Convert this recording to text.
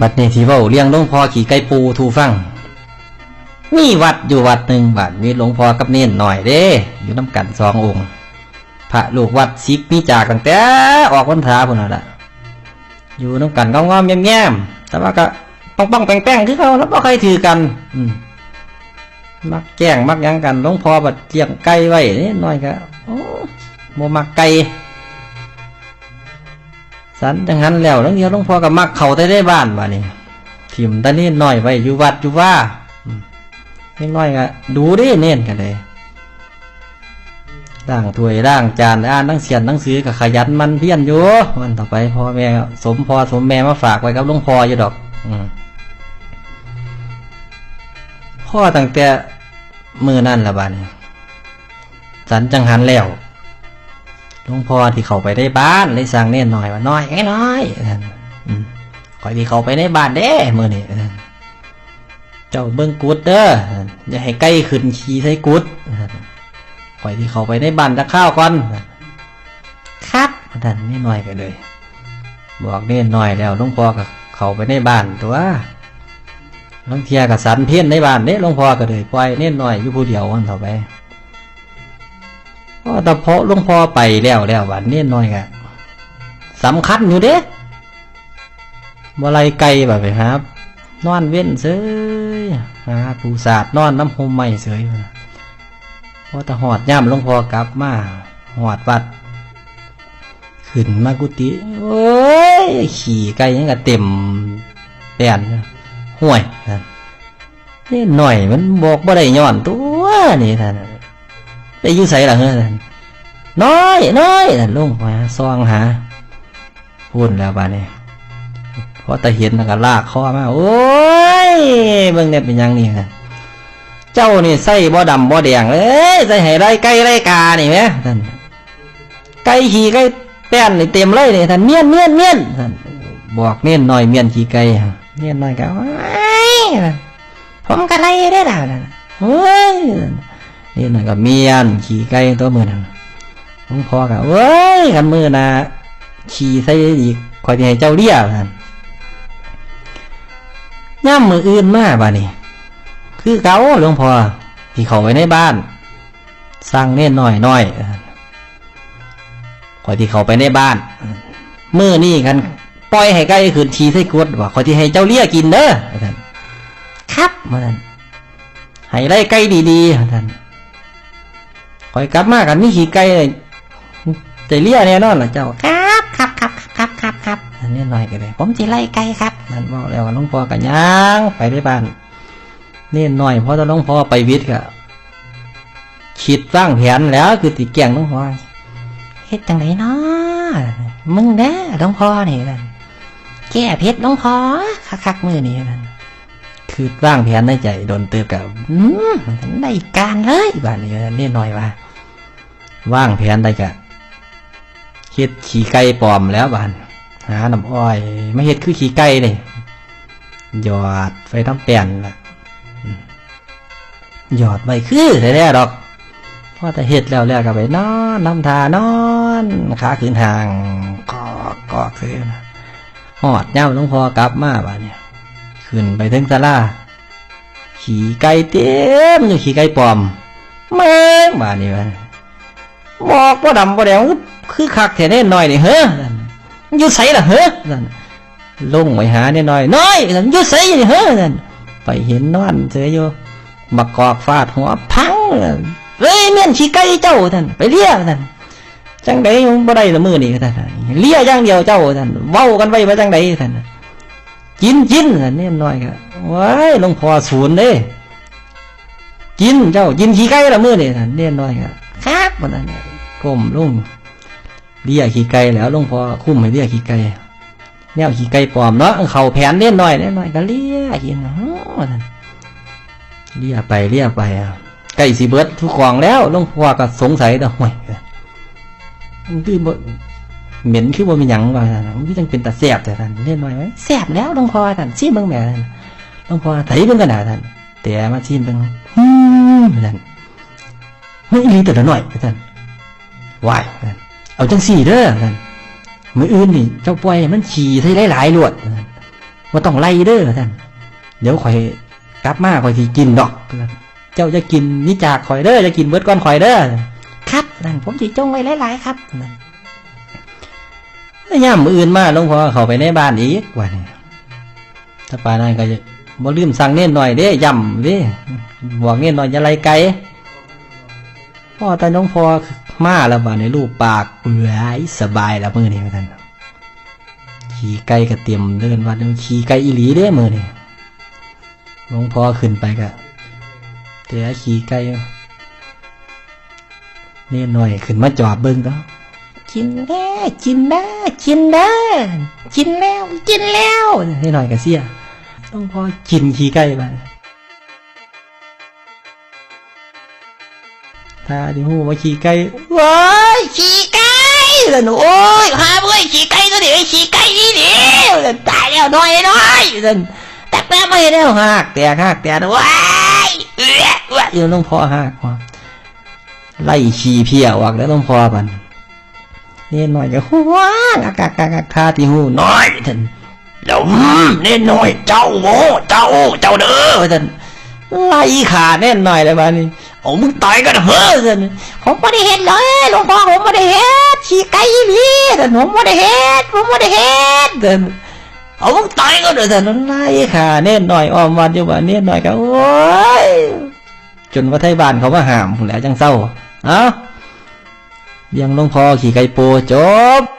บัดนี้ที่เว้าเลี้ยงหลวงพ่อขี่ไก่ปูทูฟัง มีวัดอยู่วัดหนึ่งบัดมีหลวงพ่อกับเน้นหน่อยเด้อยู่น้ำกันสององค์ พระลูกวัดซิกมีจากตั้งแต่ออกพรรษาพุ่นน่ะล่ะอยู่น้ำกันงอมๆแย้มๆแต่ว่าก็ป้องๆแป้งๆคือเขาแล้วบ่ใครถือกัน อืมักแกล้งมักยังกันหลวงพ่อบัดเลี้ยงไก่ไว้นิดหน่อยก็โอ้บ่มักไก่ สันจังหันแล้วแล้วเดียวหลวงพ่อก็มักเขาได้ได้บ้านว่านี่ทิมตานี่หน่อยไว้อยู่วัดอยู่ว่าอืมเล็กน้อยก็ดูดิเน้นกันเลยร่างถ้วยร่างจานอ่านหนังเสียนหนังสือก็ขยันมันเพี้ยรอยู่วันต่อไปพ่อแม่สมพอสมแม่มาฝากไว้กับหลวงพ่ออยู่ดอก อืพ่อตั้งแต่มือนั่นละบันสันจังหันแล้ว หลวงพ่อที่เขาไปได้บ้านเลยสั่งเนี่ยหน่อยว่าน้อยไอ้น้อยนั่นอืมคอยที่เขาไปในบ้านเด้เมื่อนี่เจ้าเบิ้งกุดเด้ออย่าให้ใกล้ขึ้นขี่ใส่กุดนั่นคอยที่เขาไปในบ้านจะข้าวก่อนนั่นครับท่านนี่หน่อยไปเลย บอกเนี่ยหน่อยแล้วหลวงพ่อก็เขาไปในบ้านตัวหลวงเทียกับสันเพี้ยนในบ้านเนี่ยหลวงพ่อก็เลยปล่อยเนี่ยหน่อยอยู่ผู้เดียววันต่อไป พอแต่เพาะหลวงพ่อไปแล้วแล้ววันนี้น้อยกะสำคัญอยู่เด้บ่ไรไกลแบบไปครับ นอนเว้นเสยหาปูสาดนอนน้ำโฮมใหม่เสยพุ่นน่ะพอแต่หอดย่ำหลวงพ่อกลับมาหอดวัด ขึ้นมากุฏิโอ้ย ขี่ไก่ยังกะเต็มแดนห่วยนั่นนี่หน่อยมันบอกบ่ได้ย้อนตัวนี่ท่าน ไปอยู่ใส่หลังเนั่นน้อยน้อยนั่นลุงมาซองหาพูดแล้วบ้านนี้พอตะเห็นแล้วก็ลากคอมาโอ้ยเบิ่งเนี่ยเป็นยังนี่นะเจ้านี่ใส่บ่ดำบ่แดงเอ้ยใส่ให้ไรไก่ไรกานี่ไหมท่านไก่ขี่ไก่แป้นนี่เต็มเลยนี่ท่านเมียนเมียนเมียนท่านบอกเมียนหน่อยเมียนขี่ไก่เมียนหน่อยก็ว้ายผมก็ไล่ได้แล้วนั่นโอ้ย นี่นั่นก็เมียนขี่ไก่ตัวมือนั่นหลวงพ่อก็เว้ยกันมือนะขี่ใส่อีกคอยที่ให้เจ้าเลี้ยท่นย่ำมืออื่นมาบ้านี่คือเกาหลวงพ่อที่เขาไว้ในบ้าน สร้างเน่นหน่อยหน่อยคอยที่เขาไปในบ้านมือนี่กันปล่อยให้ไก่ขืนขี่ใส่กวดว่าคอยที่ให้เจ้าเลี้ยกินเด้อครับมาท่านให้ไล่ไก่ดีๆท่าน อยกลับมากันนี่ขี่ไก่เลยแต่เลี้ยแน่นอนล่ะเจ้าครับครับครับครับครับครับอันนี้หน่อยก็ได้ผมจะไล่ไก่ครับนั่นบอกแล้วว่าหลวงพ่อกันย่างไปได้บ้านนี่หน่อยเพราะถ้าหลวงพ่อไปวิทย์ก็คิดสร้างแผนแล้วคือติแกล้งหลวงพ่อเฮ็ดจังไดเนาะมึงเด้อหลวงพ่อนี่นั่นแก้เพชรหลวงพ่อคักๆมือนี่นั่น คือร้างแผนในใจโดนเติบกับอืมได้การเลยบ้านนี้นี่หน่อยว่าว่างแผนได้กะเฮ็ดขี่ไก่ปลอมแล้วบ้านหาน้ำอ้อยไม่เฮ็ดคือขี่ไก่เลยหยอดไฟน้ำแป้นละหยอดไว้คือแท้ๆดอกพอแต่เฮ็ดแล้วแล้วก็ไปนอนน้ำทานอนขาขึ้นห่างกอกกอกซื้อนะหอดย่ำหลวงพอกลับมาบ้านเนี่ย ขึ้นไปถึงศาลาขี่ไก่เต็มอยู่ขี่ไก่ปลอมแม่งบานี่วะบอกว่าดำว่าแดงคือคักแท้แน่หน่อยนี่เฮ้อยู่ใส่ละเฮ้อลงไปหาเนี่ยหน่อยน้อยยู่ใสนี่เฮ้อไปเห็นนอนเฉยอยู่มากอกฟาดหัวพังเฮ้ยเมียนขี้ไก่เจ้าท่านไปเลี้ยท่านจังใดยังบ่ได้ละมือนี่ท่านเลี้ยอย่างเดียวเจ้าท่านเว้ากันไว้ว่าจังใดท่าน กินกินท่านนี่น้อยก็ว้ายหลวงพ่อศูนย์เด้กินเจ้ากินขี้ไก่ละมือเนี่ท่านนี่น้อยก็ครับมันนั่นก้มลงเลี้ยขี้ไก่แล้วหลวงพ่อคุ้มให้เลี้ยขี้ไก่แนวขี้ไก่ปลอมเนาะเขาแผนเล่นน้อยเล่นน้อยก็เลี้ยกินอ๋อท่านเรียไปเรียไปอะใกล้สิเบิร์ดทุกของแล้วหลวงพ่อก็สงสัยแต่ห่วยมันคือบ่ เหม็นคือบ่มีหยังว่าซั่นน่ะมันจังเป็นตาแซ่บแต่ท่านเล่นน้อยไหมแซ่บแล้วหลวงพ่อท่านชิมเบิ่งแม่ท่านหลวงพ่อไถเบิ่งกันหนาท่านแต่มาชิมเบิ่งฮึมท่านเฮ้ยอีแต่ละหน่อยท่านวายท่านเอาจังสี่เด้อท่านมืออื่นนี่เจ้าปล่อยมันขี่ใส่หลายๆลวดว่าต้องไล่เด้อท่านเดี๋ยวข่อยกลับมาข่อยสิกินดอกเจ้าจะกินนี่จากข่อยเด้อจะกินเบิดก้อนข่อยเด้อครับนั่นผมสิจงไว้หลายๆครับนั่น ย่ามมืออื่นมาหลวงพ่อเข้าไปในบ้านอีกว่านี่ถ้าป่านั้นก็จะบ่ลืมสั่งเน้นหน่อยเด้ย่ำเด้บอกเน้นหน่อยอย่าไล่ไกลพ่อแต่หลวงพ่อมาแล้วบ้าในรูปปากเปื่อยสบายแล้วมือนี่ท่านขี่ไก่ก็เตรียมเดินวัดขี่ไก่อีหลีเด้มือนี่หลวงพ่อขึ้นไปก็เดี๋ยวขี่ไก่เน้นหน่อยขึ้นมาจอบเบิ่งก็ กินแน่กินแน่กินแน่กินแล้วกินแล้วให้หน่อยกับเสียต้องพอกินขี้ไก่มาถ้าที่หูว่าขี้ไก่ว้ายขี่ไก่แล้วหนูโอ้ยพาเว้ยขี่ไก่ตัวเดียวขี่ไก่นี่เดียวตายแล้วน้อยน้อยนั่นตักแป๊บไม่ได้หักแตกหักแตกนะว้ายเอื้อเอื้อเดี๋ยวต้องพอหักว่าไล่ขี้เพี้ยออกแล้วต้องพอปัน นี่หน่อยก็หัวกากากากาท่าที่หูน้อยท่านเดี๋ยวอืมนี่หน่อยเจ้าโง่เจ้าเจ้าเด้อท่านไล่ขาแน่นหน่อยเลยบ้านี้โอ้มึงตายกันเฮ้อท่านผมไม่ได้เห็นเลยหลวงพ่อผมไม่ได้เห็นขี่ไก่นี่แต่ผมไม่ได้เห็นผมไม่ได้เห็นเดินเอามึงตายก็เดือดแต่นั้นไล่ขาเน่นหน่อยออมวันอยู่บ้านเน่นหน่อยก็โอ้ยจนว่าไทยบ้านเขามาห้ามพู้นแหล้วจังเศร้าเอ้าเลี้ ยังลงพอขี่ไก่โปจบ